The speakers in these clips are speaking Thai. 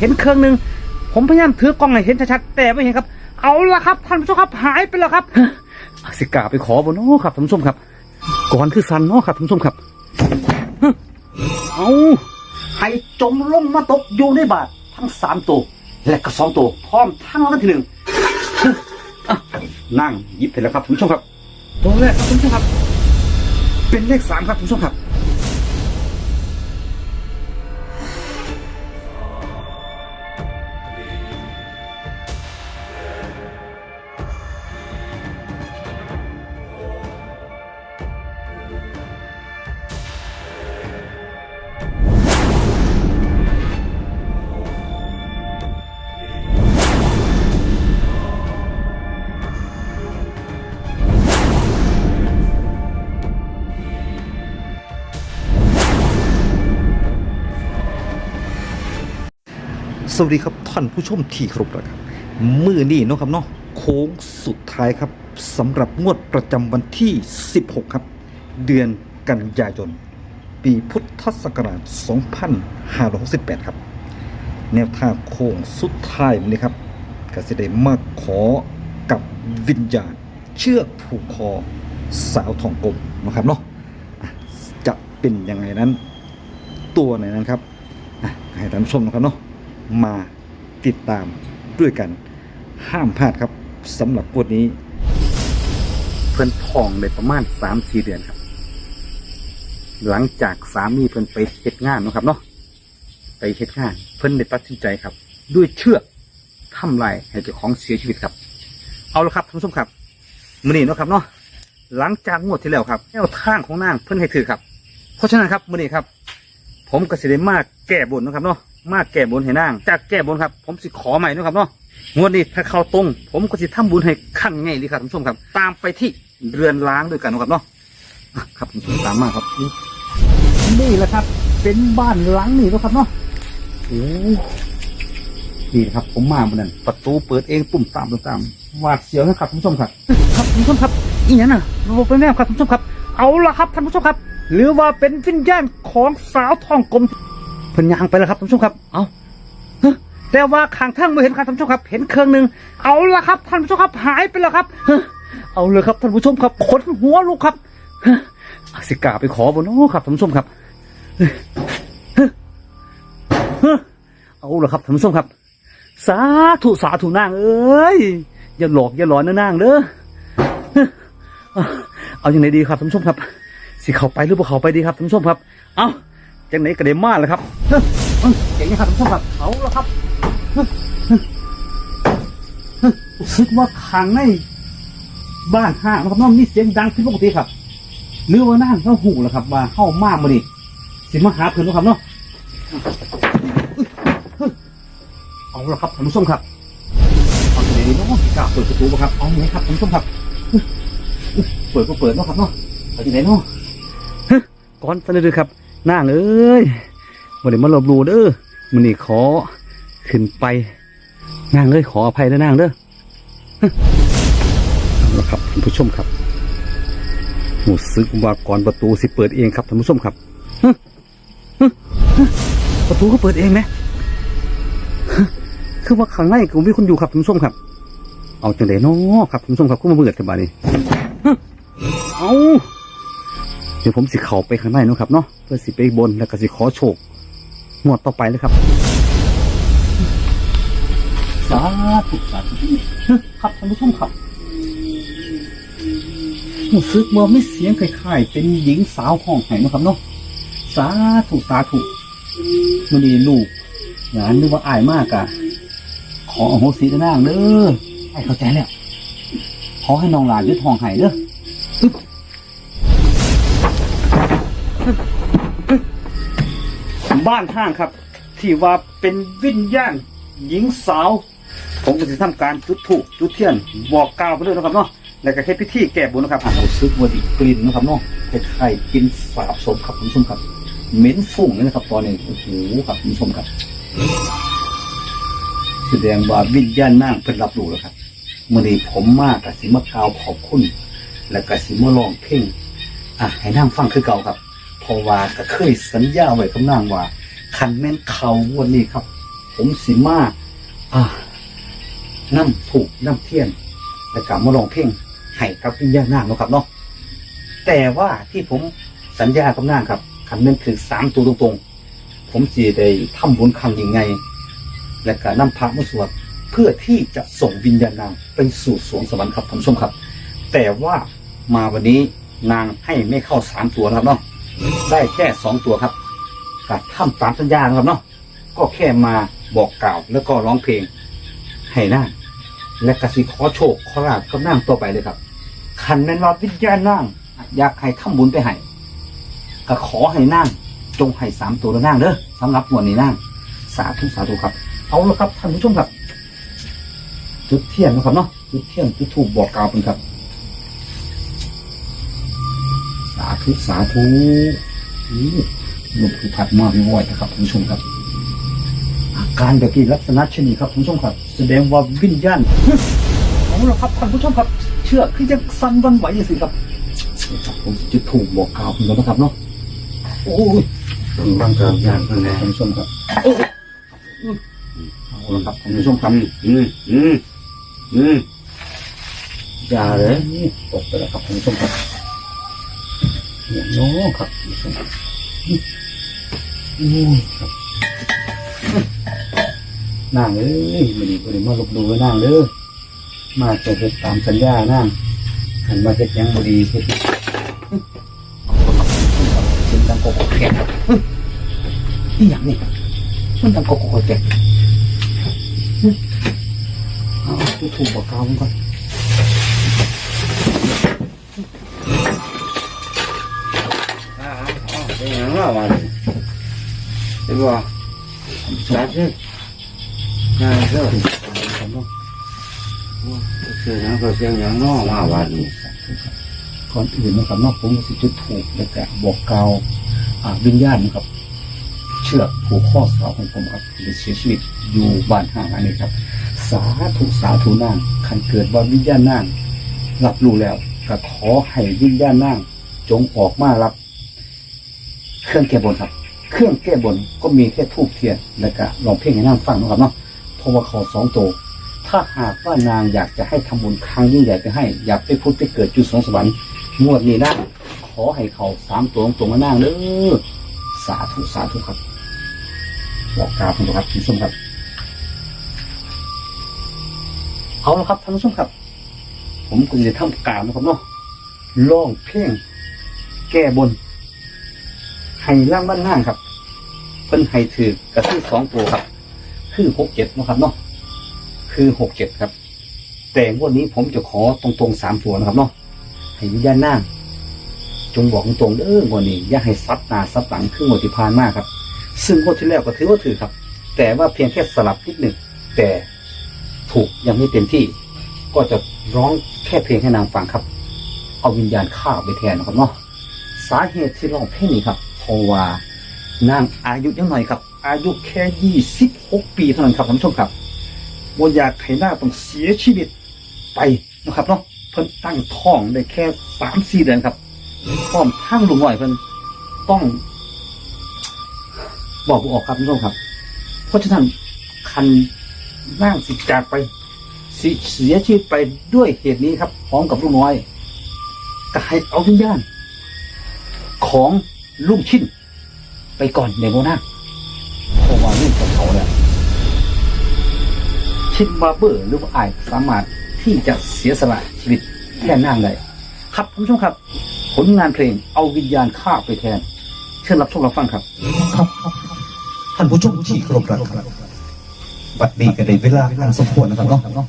เห็นเครื่องหนึ่งผมพยายามถือกล้องให้เห็นชัดๆแต่ไม่เห็นครับ เอาละครับท่านผู้ชมครับหายไปแล้วครับอาสิกาไปขอบนน้อครับท่านผู้ชมครับ ก่อนคือสันเนาะครับท่านผู้ชมครับเอาให้จมลงมาตกอยู่ในบาททั้งสามตัวและก็สองตัวพร้อมทั้งรางวัลที่หนึ่งอะนั่งหยิบไปแล้วครับท่านผู้ชมครับตัวแรกครับท่านผู้ชมครับ เป็นเลขสามครับท่านผู้ชมครับ วัสดีครับท่านผู้ชมที่ครพนะครับมือนี่เนาะครับเนาะโค้งสุดท้ายครับสำหรับงวดประจำวันที่ 16 ครับ เดือนกันยายน ปีพุทธศักราช 2568 ครับ แนวทางโค้งสุดท้ายวันนี้ครับก็จะได้มาขอกับวิญญาณ เชือกผูกคอสาวทองกลมนะครับเนาะจะเป็นยังไงนั้น ตัวไหนนั้นครับอะให้ท่านผู้ชมนะครับเนาะ มาติดตามด้วยกัน ห้ามพลาดครับสำหรับบทนี้ เพิ่นทองได้ประมาณสามสี่เดือนครับ หลังจากสามีเพิ่นไปเฮ็ดงานเนาะครับเนาะไปเฮ็ดงาน เพิ่นได้ตัดสินใจครับ ด้วยเชือกทำลายให้เจ้าของเสียชีวิตครับ เอาละครับท่านผู้ชมครับมือนี้เนาะครับเนาะหลังจากงวดที่แล้วครับแนวทางของนางเพิ่นให้ถือครับ เพราะฉะนั้นครับมือนี้ครับ ผมก็สิได้มาแก้บนนะครับเนาะ มาแก้บนให้นาง จากแก้บนครับ ผมสิขอใหม่เนาะครับเนาะงวดนี้ถ้าเข้าตรง ผมก็สิทำบุญให้ขั้นง่ายเลยครับท่านผู้ชมครับ ตามไปที่เรือนล้างด้วยกันเนาะครับเนาะอะครับท่านผู้ชมตามมาครับ นี่แหละครับ เป็นบ้านหลังนี่เนาะครับเนาะโอ้นี่นะครับ ผมมาบนนั้นประตูเปิดเองตุ่มตามตุ่มตามหวาดเสียวนะครับท่านผู้ชมครับครับท่านผู้ชมครับอีหยังน่ะระบบเป็นแม่ครับท่านผู้ชมครับ เอาละครับท่านผู้ชมครับ หรือว่าเป็นวิญญาณของสาวทองกลม เพิ่นยางไปแล้วครับท่านผู้ชมครับ เอาเฮ้ยแต่ว่าข้างทางไม่เห็นครับท่านผู้ชมครับ เห็นเครื่องหนึ่งเอาละครับท่านผู้ชมครับหายไปแล้วครับเฮ้ยเอาเลยครับท่านผู้ชมครับขนหัวลูกครับเฮ้ยอาสิกาไปขอบนน้อครับท่านผู้ชมครับเฮ้ยเฮ้ยเฮ้ยเอาละครับท่านผู้ชมครับ สาธุสาธุนางเอ้ยอย่าหลอกอย่าหลอนนะนางเด้อเฮ้ยเอาอย่างไหนดีครับท่านผู้ชมครับ สิเข้าไปหรือบ่เข้าไปดีครับท่านผู้ชมครับ เอา จังไหนก็ได้มาแล้วครับเฮ้ยเฮ้ยเก่งนะครับท่านผู้ชมครับเอาแล้วครับฮ้ยเฮ้ยเฮ้ยคิดว่าข้างในบ้านห้างนะครับน้องมีเสียงดังผิดปกติครับหรือว่านั่งเขาหูแล้วครับว่าเข้ามามานี่สิมาหาเพื่อนนะครับเนาะเฮ้ยเอาละครับท่านผู้ชมครับเอาไหนดีเนาะกล้าเปิดประตูบ่ครับเอาไหมครับท่านผู้ชมครับเปิดก็เปิดเนาะครับเนาะเอาจังไหนเนาะก่อนสันเลยครับ นางเอ้ยวันนี้มาลบหลูเด้อมันนี่ขอขึ้นไปนางเอ้ยขออภัยนะนางเด้อฮะครับท่านผู้ชมครับหมูซึกว่าก่อนประตูสิเปิดเองครับท่านผู้ชมครับประตูก็เปิดเองไหมฮะคือว่าข้างในก็มีคนอยู่ครับท่านผู้ชมครับ เอาจังไดเนาะครับท่านผู้ชมครับก็มาเบิดกันบานี้เอา เดี๋ยวผมสิเขาไปข้างในเนาะครับเนาะเพื่อสิไปบนแล้วก็สิขอโชคงวดต่อไปเลยครับสาธุสาธุครับท่านผู้ชมครับรู้สึกว่าไม่เสียงคล้ายๆเป็นหญิงสาวห้องไห้นะครับเนาะสาธุสาธุมันนี่ลูกงานนึกว่าอายมากอะขออโหสินางเด้อไอ้เข้าใจแล้วขอให้น้องหลานยึดห้องไห้เด้อ บ้านห้างครับ ที่ว่าเป็นวิญญาณหญิงสาว ผมก็จะทำการจุดถูกจุดเทียนบอกกล่าวไปเลยนะครับเนาะแล้วก็เฮ็ดพิธีแก้บุญนะครับเอาซึกวดีกลิ่นนะครับเนาะเห็ดไข่กินสาบสมครับคุณผู้ชมครับเหม็นฟุ้งเลยนะครับ ตอนนี้โอ้โหครับคุณผู้ชมครับ แสดงว่าวิญญาณนางเป็นรับรู้แล้วครับมื่อนี้ผมมากกับสิมากาวขอบคุณ และก็สิมาลองเพลงอะให้นางฟังคือเก่าครับ เพราะว่าก็เคยสัญญาไว้กับนางว่าคันแม่นเขาวันนี้ครับ ผมสิมาอ่าน้ำถูกน้ำเทียนแล้วก็มาลองเพลงให้กับวิญญาณนางนะครับเนาะแต่ว่าที่ผมสัญญากับนางครับคำนั้นคือสามตัวตรงๆ ผมจีได้ทำบุญครั้งยังไง และก็นำพระมาสวดเพื่อที่จะส่งวิญญาณนางไปสู่สวงสวรรค์ครับท่านผู้ชมครับ แต่ว่ามาวันนี้นางให้ไม่เข้าสามตัวนะครับเนาะ ได้แค่สองตัวครับก็ทำตามสัญญานะครับเนาะก็แค่มาบอกกล่าวแล้วก็ร้องเพลงให้นางและกสิขอโชคขอลาบกับนางต่อไปเลยครับคันแม่นว่าวิญญาณนางอยากให้ทำบุญไปให้ก็ขอให้นางจงให้สามตัวแล้วนางเด้อสำหรับวันนี้นางสาธุสาธุครับ เอาละครับท่านผู้ชมครับ จุดเทียนนะครับเนาะจุดเทียนจุดถูกบอกกล่าวเป็นครับ ธุสาธุนี่หลวงปู่ผัดมาวิวอยนะครับท่านผู้ชมครับ อาการแบบนี้ลักษณะเช่นนี้ครับท่านผู้ชมครับ แสดงว่าวิญญาณเอาละครับท่านผู้ชมครับ เชื่อคือจะสั่นหวันไหวอย่างสิครับนี่ครับผมจะถูกบอกกล่าวเป็นแล้วนะครับเนาะโอ้ยบางการงานข้างในท่านผู้ชมครับโอ้ยเอาละครับท่านผู้ชมครับอืมอืมอืมอย่าเลยนี่ตกไปแล้วครับท่านผู้ชมครับ เนี่ยโน้ครับท่านผู้ชมครับนี่งเอ้ยมันนี่มันนี่มาลบดูไว้างเด้อมาจะเฮ็ดตามสัญญานางหันมาเฮ็ดยังบ่ดีเฮ็ดเสียงดังโกโกแกะครับนี่อย่างนี้มันดังโกโกแกะเอาถูกบอกกล่าวมันก่อน อ่าอ๋อ เป็นยังไงวะเห็นบ่จัดสิงานเถอะเสียงยังก็เสียงยังน้อมาวันนี้ก่อนอื่นนะครับนอกผมก็สิจุดถูกแล้วก็บอกกล่าวอ่าวิญญาณนะครับ เชือกผูกข้อสาวของผมครับที่เสียชีวิตอยู่บ้านห่างอันนี้ครับ สาธุสาธุนางคันเกิดว่าวิญญาณนางรับรู้แล้วก็ขอให้วิญญาณนางจงออกมารับ เครื่องแก้บนครับ เครื่องแก้บนก็มีแค่ทูบเทียนแล้วก็ลองเพลงให้นางฟังนะครับเนาะเพราะว่าเขาสองตัวถ้าหากว่านางอยากจะให้ทำบุญครั้งยิ่งใหญ่ไปให้ อยากไปพุทธไปเกิดจุดสองสวรรค์งวดนี้นะขอให้เขาสามตัวตรงมานางเด้อสาธุสาธุครับบอกกล่าวคุณผู้ชมครับคุณผู้มครับ เอาละครับท่านผู้ชมครับ ผมก็จะทำกล่าวนะครับเนาะร้องเพลงแก้บน ให้ร่างบ้านห้างครับเพิ่นให้ถือกระทือสองตัวครับ คือหกเจ็ดนะครับเนาะคือหกเจ็ดครับ แต่งวันนี้ผมจะขอตรงๆสามตัวนะครับเนาะให้วิญญาณนางจงบอกตรงๆเด้อวันนี้อย่าให้ซับหนาซับหลังคือหมดที่ผ่านมากครับ ซึ่งงวดที่แล้วก็ถือว่าถือครับ แต่ว่าเพียงแค่สลับนิดหนึ่งแต่ถูกยังไม่เต็มที่ ก็จะร้องแค่เพลงให้นางฟังครับ เอาวิญญาณข้าไปแทนนะครับเนาะสาเหตุที่ร้องเพลงนี้ครับ ราะว่านางอายุยังหน่อยครับ อายุแค่ยี่สิบหกปีเท่านั้นครับท่านผู้ชมครับว่าอยากให้หน้าต้องเสียชีวิตไปนะครับเนาะเพิ่นตั้งท้องได้แค่สามสี่เดือนครับพร้อมทั้งลุงหน่อยเพิ่นต้อง บอกบ่ออกครับท่านผู้ชมครับ เพราะฉะนั้นคันนั่งสิจากไปสิเสียชีวิตไปด้วยเหตุนี้ครับพร้อมกับลุงน้อยก็ให้เอาวิญญาณของ ลุงชินไปก่อนในโมนาเพราะว่าลูกของเขาเนี่ยชิดบาเบอร์หรือว่าอายสามารถที่จะเสียสละชีวิตแทนนางได้ครับท่านผู้ชมครับ ผลงานเพลงเอาวิญญาณข้าไปแทน เชิญรับชมรับฟังครับ ครับ ท่านผู้ชมที่เคารพรักครับบัดนี้ก็ได้เวลาอันสมควรนะครับเนาะ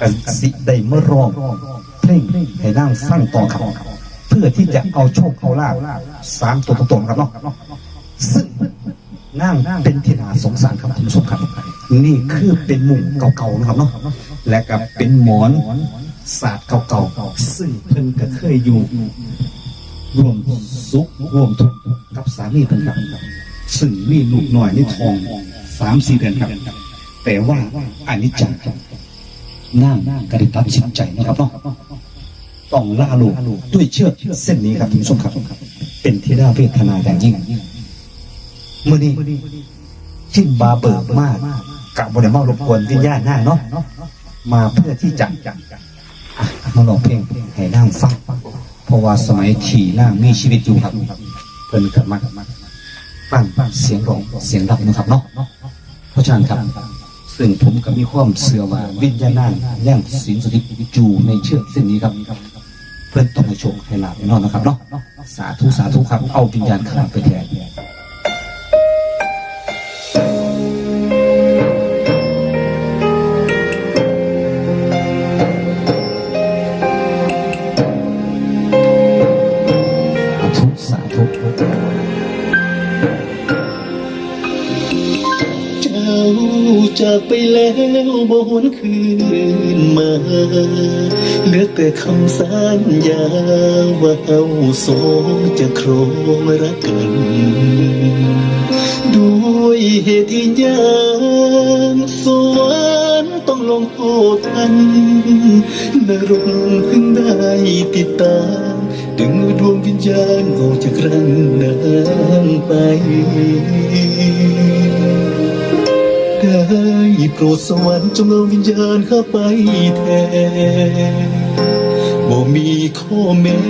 กันสิได้เมื่อร้องเพลงให้นั่งสร้างต่อครับ พื่อที่จะเอาโชคเอาลาภสามตัวตรงๆครับเนาะซึ่งนั่งเป็นที่นาสงสารครับท่านผู้ชมครับ นี่คือเป็นมุมเก่าๆนะครับเนาะและก็เป็นหมอนศาสตร์เก่าๆซึ่งเพิ่นก็เคยอยู่รวมสุขรวมทุกข์กับสามีเพิ่นครับซึ่งมีลูกน้อยในท้องสามสี่เดือนครับ แต่ว่าอันนี้จังนั่งกระดิตัดสินใจนะครับเนาะ ต้องล่าลูกด้วยเชือกเส้นนี้ครับท่านผู้ชมครับ เป็นที่น่าเวทนาอย่างยิ่งเมื่อนี้จิ้มบาเบิกมากกะบ่ได้มารบกวนวิญญาณหน้าเนาะมาเพื่อที่จะมาลองเพลงให้นางฟังเพราะว่าสมัยที่นางมีชีวิตอยู่ครับเพิ่นก็มักฟังเสียงร้องเสียงรับนะครับเนาะเพราะฉะนั้นครับ ซึ่งผมก็มีความเชื่อว่าวิญญาณนางย่างสิงสถิตอยู่ในเชือกเส้นนี้ครับ เพื่อนต้องให้โชคให้ลาบแน่นอนนะครับเนาะสาธุสาธุครับเอาวิญญาณข้าไปแทน จากไปแล้วบ่หวนคืนมาเหลือแต่คำสัญญาว่าเราสองจะครองรักกัน ด้วยเหตุที่ยางสวรรค์ต้องลงโทษทันนรกเพิ่งได้ติดตามดึงดวงวิญญาณออกจากร่างนางไป โปรดสวรรค์จงเอาวิญญาณข้าไปแทนบ่มีข้อแม้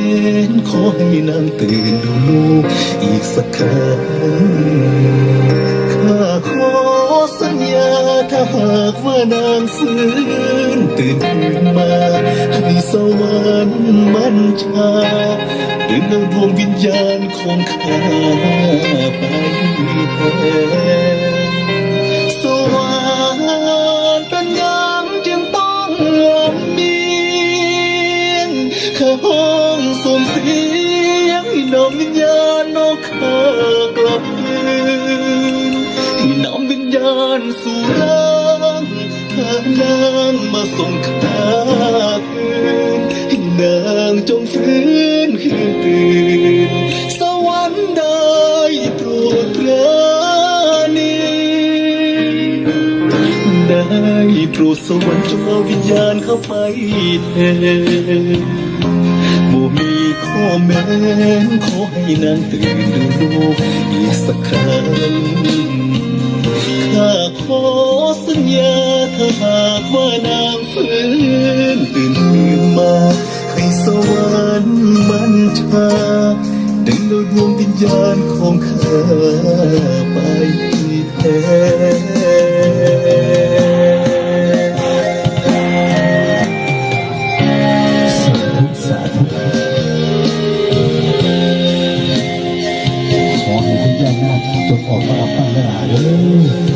นขอให้นางตื่นดูลูกอีกสักครั้งข้าขอสัญญาถ้าหากว่านางฟื้นตื่นขึ้นมาให้สวรรค์บัญชาดึงเอาดวงวิญญาณของข้าไปแทน ส่งข้าคืนให้นางจงฟื้นคืนตื่นสวรรค์ได้โปรดปราณีได้โปรดสวรรค์จงเอาวิญญาณเข้าไปแทนบ่มีข้อแม้ขอให้นางตื่นดูลูกอีกสักครั้ง ข้าขอสัญญาถ้าหากว่านางฟื้นตื่นขึ้นมา ให้สวรรค์บันชาดึงเอาดวงวิญญาณของข้าไปแท นาคจงออกมารับฟังได้หลายเด้อ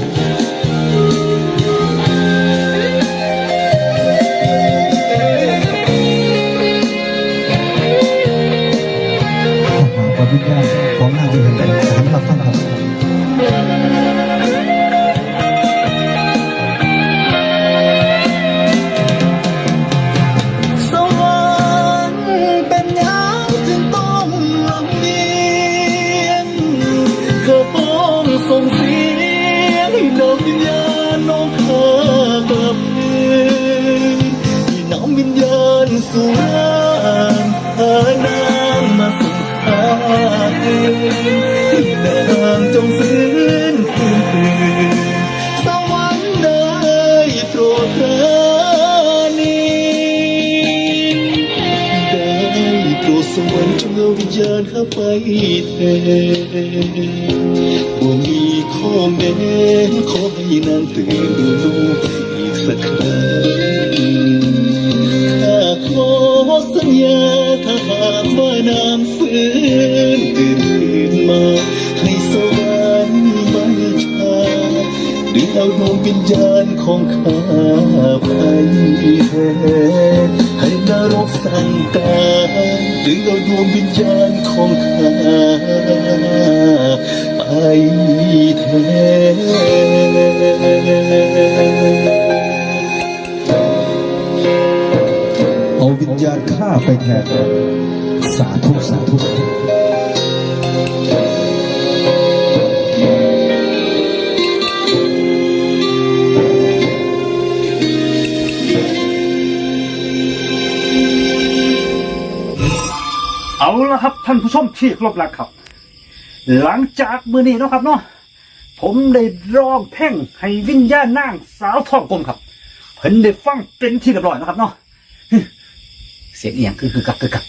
ไปแทนบ่มีข้อแม้ขอให้นางตื่นดูลูกอีกสักครั้งข้าขอสัญญาถ้าหากว่านางฟื้นตื่นมาให้สวรรค์บัญชาดึงเอาดวงวิญญาณของข้าไปแทนให้นรกสั่งการ ถึงเอาดวงวิญญาณของข้าไปแทนเอาวิญญาณข้าไปแทนสาธุสาธุ ท่านผู้ชมที่คารพรักครับ หลังจากมือนี้เนาะครับเนาะผมได้ร้องเพ่งให้วิญญาณนางสาวทองกลมครับเพิ่นได้ฟังเป็นที่เรียบร้อยนะครับเนาะเสียงเอียงคือคือกักคือกัก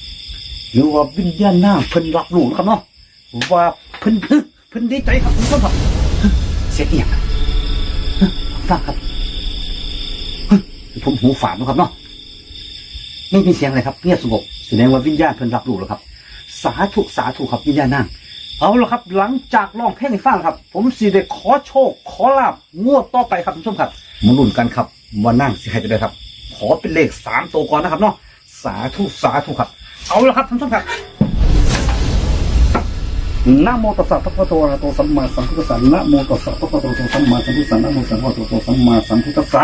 หรือว่าวิญญาณนางเพิ่นรับรู้นะครับเนาะว่าเพิ่นเพิ่นดีใจครับคุณผู้ชมครับเสียงเอียงฟังครับผมหูฝาดนะครับเนาะไม่มีเสียงอะไรครับเงียบสงบแสดงว่าวิญญาณเพิ่นรับรู้แล้วครับ สาธุสาธุครับวิญญาณนางเอาละครับ หลังจากร้องเพลงให้ฟังครับ ผมสิได้ขอโชค ขอลาบงวดต่อไปครับคุณผู้ชมครับมาลุ้นกันครับว่านั่งสิให้จะได้ครับ ขอเป็นเลขสามตัวก่อนนะครับเนาะสาธุสาธุครับ เอาละครับคุณผู้ชมครับนะโมตัสสะพระพุทธวะโตสัมมาสัมพุทธัสสะนะโมตัสสะพระพุทธวะโตสัมมาสัมพุทธัสสะนะโมตัสสะพระพุทธวะโตสัมมาสัมพุทธัสสะ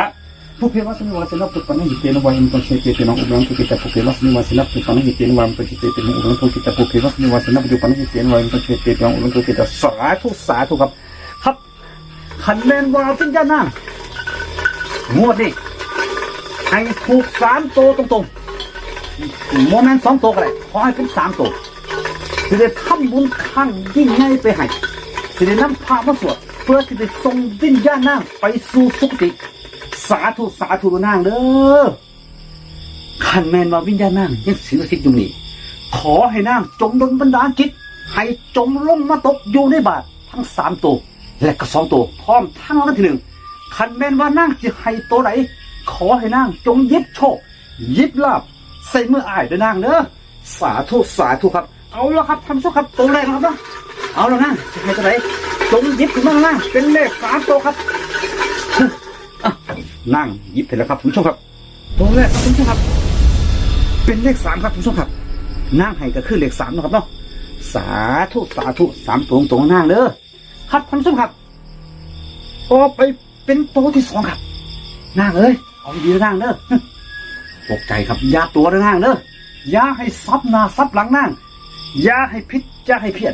ผู้เพียรวัสนิวาสนับตุปันหิเตนวายิมตัเชเตเตนะอุรังตุกิตาผู้เพียรวัสนิวาสนับตุปันหิเตนวายิมตัเชเตเตนะอุรังตุกิตาผู้เพียรวัสนิวาสนับตุปันหิเตนวายิมตัเชเตเตนะอุรังตุกิตาสาธุสาธุครับ ครับขันแมนวาเป็นยานั่งงวดนี้ให้ถูกสามตัวตรงๆโมเมนต์สองตัวก็ได้ขอให้เป็นสามตัวสิได้ทำบุญข้างยิ่งใหญ่ไปให้สิได้นำพามาสวดเพื่อที่จะส่งวิญญาณนางไปสู่สุคติ สาธุสาธุนางเด้อขันแมนว่าวิญญาณนางยังสิงสิทธิ์อยู่นี่ขอให้นางจงดลบันดาลจิต ให้จงลงมาตกอยู่ในบาททั้งสามตัวและก็สองตัวพร้อมทั้งรางวัลที่หนึ่งขันแมนว่านางจะให้ตัวไหนขอให้นางจงยิบโชคยิบลาบใส่มืออ้ายด้อนางเด้อสาธุสาธุครับ เอาละครับทำโชคครับตัวแรกนะครับเนาะเอาแล้วนะจะให้ตัวไหนจงยิบขึ้นมาข้างล่างเป็นเลขสามตัวครับ นั่งหยิบเสร็จแล้วครับคุณผู้ชมครับตัวแรกครับคุณผู้ชมครับ เป็นเลขสามครับคุณผู้ชมครับนั่งให้ก็คือเลขสามนะครับเนาะสาธุสาธุสามตัวตรงๆนั่งเด้อครับคุณผู้ชมครับต่อไปเป็นตัวที่สองครับนั่งเอ้ยเอาดีๆนั่งเด้อตกใจครับอย่าตัวเด้อนั่งเด้ออย่าให้ซับหน้าซับหลังนั่งอย่าให้พิษอย่าให้เพี้ยน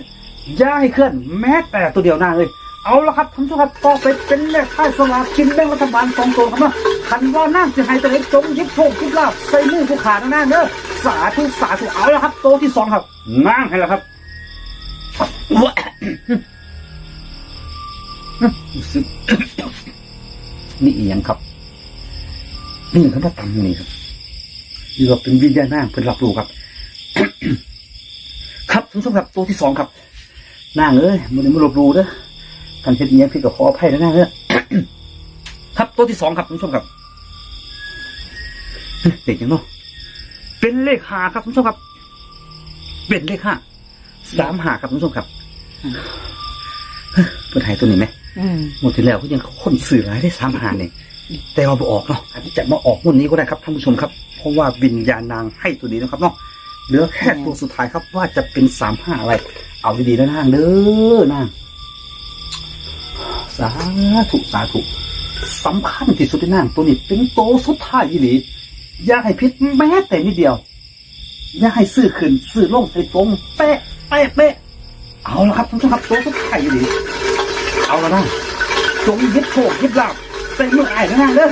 อย่าให้เคลื่อน แม้แต่ตัวเดียวนั่งเลย เอาละครับท่านผู้ชมครับต่อไปเป็นเลขท้ายสลากกินแบ่งรัฐบาลสองตัวครับเนาะคันว่านั่งจะให้ตัวเองจงยิบโชคยิบลาบใส่มือผู้ขาดนั่งเด้อสาธุสาธุเอาละครับตัวที่สองครับนั่งให้แล้วครับว้ารู้สึกนี่อีหยังครับนี่เขามาตำนี่ครับนี่ก็เป็นวิญญาณนั่งเพื่อรับรู้ครับ ครับท่านผู้ชมครับตัวที่สองครับนั่งเอ้ยมันไม่รับรู้เด้อ การเฮ็ดเนี้ยพี่ก็ขออภัยแล้วนะเฮ้ยครับตัวที่สองครับคุณผู้ชมครับเด็กยังเนาะเป็นเลขห้าครับคุณผู้ชมครับ เป็นเลขห้าสามห้าครับคุณผู้ชมครับเพื่อนหายตัวนี้ไหมอืมหมดที่แล้วก็ยังคนสื่อร้ายได้สามห้าเนี่ยแต่มาบออกเนาะอาจจะมาออกงวดนี้ก็ได้ครับท่านผู้ชมครับ เพราะว่าวิญญาณนางให้ตัวนี้นะครับเนาะเหลือแค่ตัวสุดท้ายครับว่าจะเป็นสามห้าอะไร เอาดีๆนะนางเด้อนาง สาธุสาธุสำคัญที่สุดในนางตัวนี้เป็นโตสุดท้ายอีหลีอย่าให้พิษแม้แต่นิดเดียว อย่าให้ซื้อขึ้นซื้อลงใส่ตรงเป๊ะเป๊ะเป๊ะเอาละครับท่านผู้ชมครับโตสุดท้ายอีหลีเอาละนะจงยึดโชคยึดลาบใส่มือไอ้ายนะนางเด้อ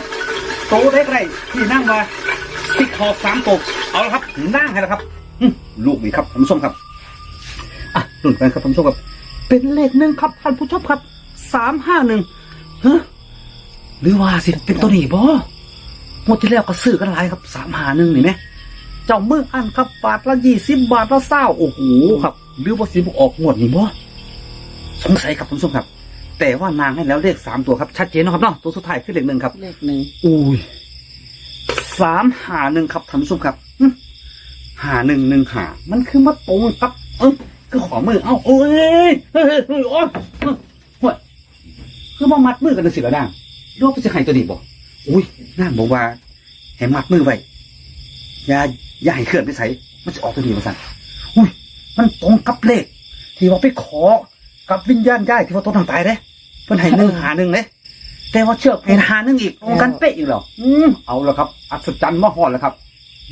โตได้ไรที่นั่งมาสิดขอบสามตกเอาละครับนั่งให้แล้วครับลูกนี่ครับท่านผู้ชมครับอะหนุนกันครับท่านผู้ชมครับ เป็นเลขหนึ่งครับท่านผู้ชมครับ สามห้าหนึ่งฮะหรือว่าสิเป็นตัวนี้บ่หมดที่แล้วก็ซื้อกันหลายครับสามห้าหนึ่งนี่ไหมเจ้ามืออันครับบาทละยี่สิบบาทละเศร้าโอ้โหครับ หรือว่าสิบออกหมดนี่บ่สงสัยครับคุณผู้ชมครับ แต่ว่านางให้แล้วเลขสามตัวครับชัดเจนนะครับเนาะตัวสุดท้ายคือเลขหนึ่งครับเลขหนึ่งอุ้ยสามหาหนึ่งครับท่านผู้ชมครับหึหาหนึ่งหนึ่งหา มันคือมาตรงครับเออคือขอมือ เอ้าโอ้ยเฮ้ยเฮ้ยเฮ้ยโอ้ยเฮ้ยเฮ้ย คือมามัดมือกันเลยสิละนางโลกจะให้ตัวนี้บอกอุ้ยนางบอกว่าให้มัดมือไว้อย่าอย่าให้เคลื่อนไปใส่มันจะออกตัวนี้มาสั่นอุ้ย มันตรงกับเลขที่ว่าไปขอกับวิญญาณย่ายที่ว่าต้นทางตายเด้เพิ่นให้หนึ่งหาหนึ่งเด้แต่ว่าเชือกให้หาหนึ่งอีกตรงกันเป๊ะอีกเหรออืมเอาละครับ อัศจรรย์มหอดแล้วครับ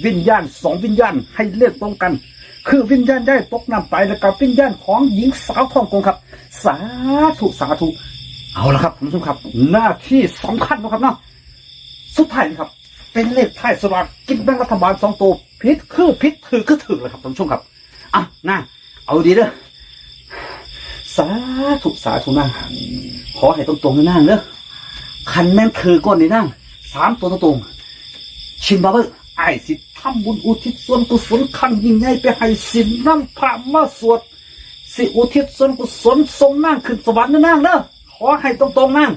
วิญญาณสองวิญญาณให้เลขตรงกัน คือวิญญาณได้ตกน้ำไปแล้วกับวิญญาณของหญิงสาวทองกงครับ สาธุสาธุ เอาละครับคุณผู้ชมครับ หน้าที่สำคัญนะครับเนาะสุดท้ายนี่ครับ เป็นเลขท้ายสลากกินแบ่งรัฐบาลสองตัวพิษคือพิษถือคือถือเลยครับท่านผู้ชมครับอะนะเอาดีเด้อสาธุสาธุนางขอให้ตรงๆนะนางเนอะคันแม่นคือก้อนนี่นางสามตัวตรงๆชินบาเบอร์ไอ้สิทำบุญอุทิศส่วนกุศลครั้งยิ่งใหญ่ไปให้สินน้ำพระมาสวดสิอุทิศส่วนกุศลทรงนั่งขึ้นสวรรค์นะนางเนอะ ขอให้ตรงๆนาง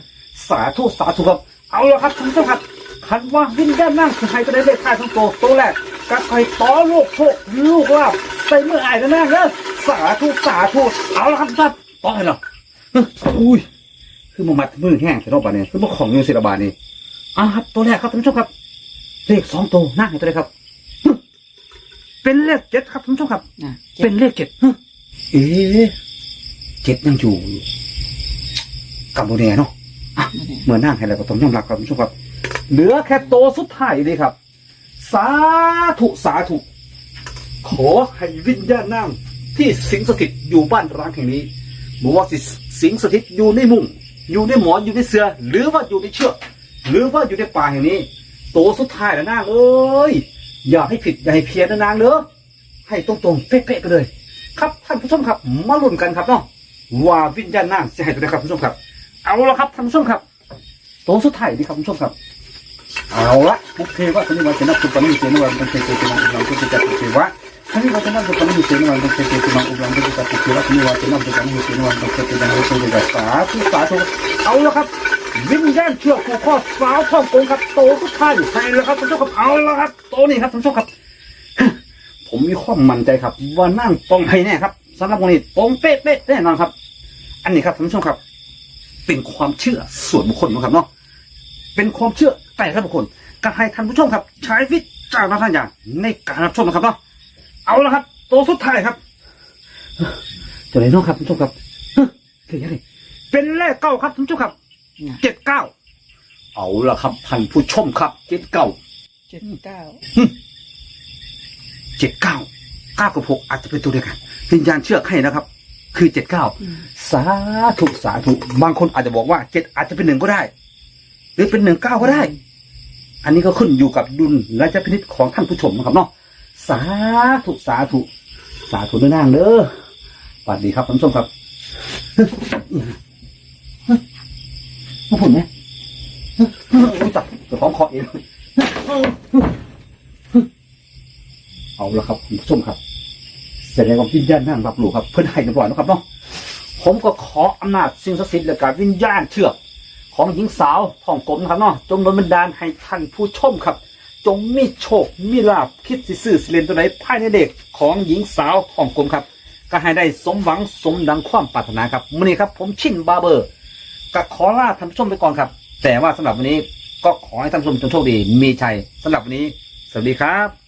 สาธุสาธุครับ เอาละครับคุณผู้ชมครับคันว่าวิญญาณนั่งสิให้ก็ได้เลขท้ายทั้งตัวตัวแรกก็ไปต่อลูกโชคลูกลาบใส่มือไอ้ายนะนางเนอะสาธุสาธุเอาละครับท่านต่อให้เนาะเฮ้ยอุ้ยคือมามัดมือแห้งแต่รอบบานนี้คือมาของเงินสิบบาทนี่อ่าครับตัวแรกครับท่านผู้ชมครับ เลขสองตัวนั่งให้ตัวเลยครับฮึเป็นเลขเจ็ดครับท่านผู้ชมครับอะเป็นเลขเจ็ดฮึเอ๊ะเจ็ดยังอยู่ กับโบเน่เนาะอะเมื่อนั่งให้แล้วก็ต้องยอมรับครับท่านผู้ชมครับ เหลือแค่โตวสุดท้ายนี่ครับ สาธุสาธุขอให้วิญญาณนั่งที่สิงสถิตอยู่บ้านร้างแห่งนี้บอกว่าสิสิงสถิตอยู่ในมุ้งอยู่ในหมอนอยู่ในเสือหรือว่าอยู่ในเชือกหรือว่าอยู่ในป่าแห่งนี้ โตวสุดท้ายแล้วนางเอ้ยอย่าให้ผิดอย่าให้เพี้ยนนะนางเนอะให้ตรงๆเป๊ะๆไปเลย ครับท่านผู้ชมครับ มาลุ้นกันครับเนาะว่าวิญญาณนางจะให้ตัวใดครับท่านผู้ชมครับ เอาละครับท่านผู้ชมครับโตวสุดท้ายดีครับท่านผู้ชมครับ เอาละมุกเทวะท่านนี้ว่าจะนับสุณปนิเสนวันเป็นเทเตนังอุลังกุจิจัตเทวะท่านนี้ว่าจะนับสุณปนิเสนวันเป็นเทเตนังอุลังกุจิจัตเทวะท่านนี้ว่าจะนับสุณปนิเสนวันเป็นเทเตนังอุลังกุจิจัตสาธุสาธุเอาละครับวิญญาณเชือกผูกข้อสาวท่องกงครับโตสุดท้ายใช่แล้วครับท่านผู้ชมครับเอาละครับโตนี่ครับท่านผู้ชมครับ ผมมีความมั่นใจครับ ว่านั่งตรงให้แน่ครับสำหรับวันนี้ตรงเป๊ะๆแน่นอนครับ อันนี้ครับท่านผู้ชมครับ เป็นความเชื่อส่วนบุคคลนะครับเนาะเป็นความเชื่อแต่ละบุคคลก็ให้ท่านผู้ชมครับ ใช้วิจารณญาณในการรับชมนะครับเนาะเอาละครับ ตัวสุดท้ายครับตัวไหนเน้องครับท่านผู้ชมครับเฮ้ยเป็นยังไงเป็นเลขเก้าครับท่านผู้ชมครับเจ็ดเก้าเอาละครับท่านผู้ชมครับเจ็ดเก้าเจ็ดเก้าเจ็ดเก้าเก้ากับหกอาจจะเป็นตัวเดียวกันวิญญาณเชื่อให้นะครับ คือเจ็ดเก้าสาธุสาธุบางคนอาจจะบอกว่าเจ็ดอาจจะเป็นหนึ่งก็ได้ หรือเป็นหนึ่งเก้าก็ได้ อันนี้ก็ขึ้นอยู่กับดุลและจะพินิจของท่านผู้ชมนะครับเนาะสาธุสาธุสาธุด้วยนางเด้อสวัสดีครับท่านผู้ชมครับมาผลไหมโอ้ยจับเจ้าของคอเองเอาละครับคุณผู้ชมครับ แสดงว่าวิญญาณนั่งรับรู้ครับ เพื่อนให้เรียบร้อยแล้วครับเนาะผมก็ขออำนาจสิ่งศักดิ์สิทธิ์และการวิญญาณเชือกของหญิงสาวท่องกลมนะครับเนาะจงโดนบันดาลให้ท่านผู้ชมครับ จงมีโชคมีลาภคิดสิซื้อสิเลนตัวไหนภายในเด็กของหญิงสาวท่องกลมครับ ก็ให้ได้สมหวังสมดังความปรารถนาครับวันนี้ครับ ผมชินบาเบอร์ก็ขอลาท่านผู้ชมไปก่อนครับ แต่ว่าสำหรับวันนี้ก็ขอให้ท่านผู้ชมจงโชคดีมีชัยสำหรับวันนี้ สวัสดีครับ